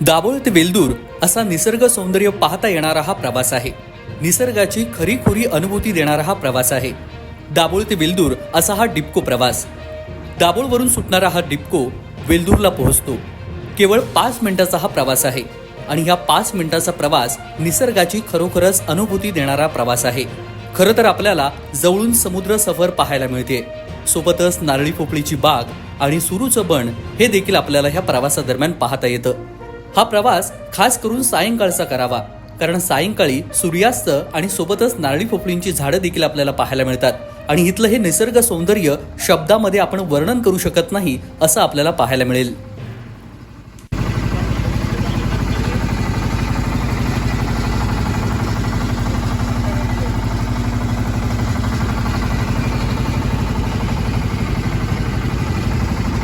दाभोळ ते वेलदूर असा निसर्ग सौंदर्य पाहता येणारा हा प्रवास आहे. निसर्गाची खरीखुरी अनुभूती देणारा हा प्रवास आहे. दाभोळ ते वेलदूर असा हा डिपको प्रवास. दाभोळवरून सुटणारा हा डिपको वेलदूरला पोहोचतो. केवळ पाच मिनिटाचा हा प्रवास आहे आणि ह्या पाच मिनिटाचा प्रवास निसर्गाची खरोखरच अनुभूती देणारा प्रवास आहे. खरं तर आपल्याला जवळून समुद्र सफर पाहायला मिळते. सोबतच नारळी पोपळीची बाग आणि सुरूचं बण हे देखील आपल्याला ह्या प्रवासादरम्यान पाहता येतं. हा प्रवास खास करून सायंकाळचा करावा. कारण सायंकाळी सूर्यास्त आणि सोबतच नारळी पोपळींची झाडं देखील आपल्याला पाहायला मिळतात. आणि इथलं हे निसर्ग सौंदर्य शब्दामध्ये आपण वर्णन करू शकत नाही असं आपल्याला पाहायला मिळेल.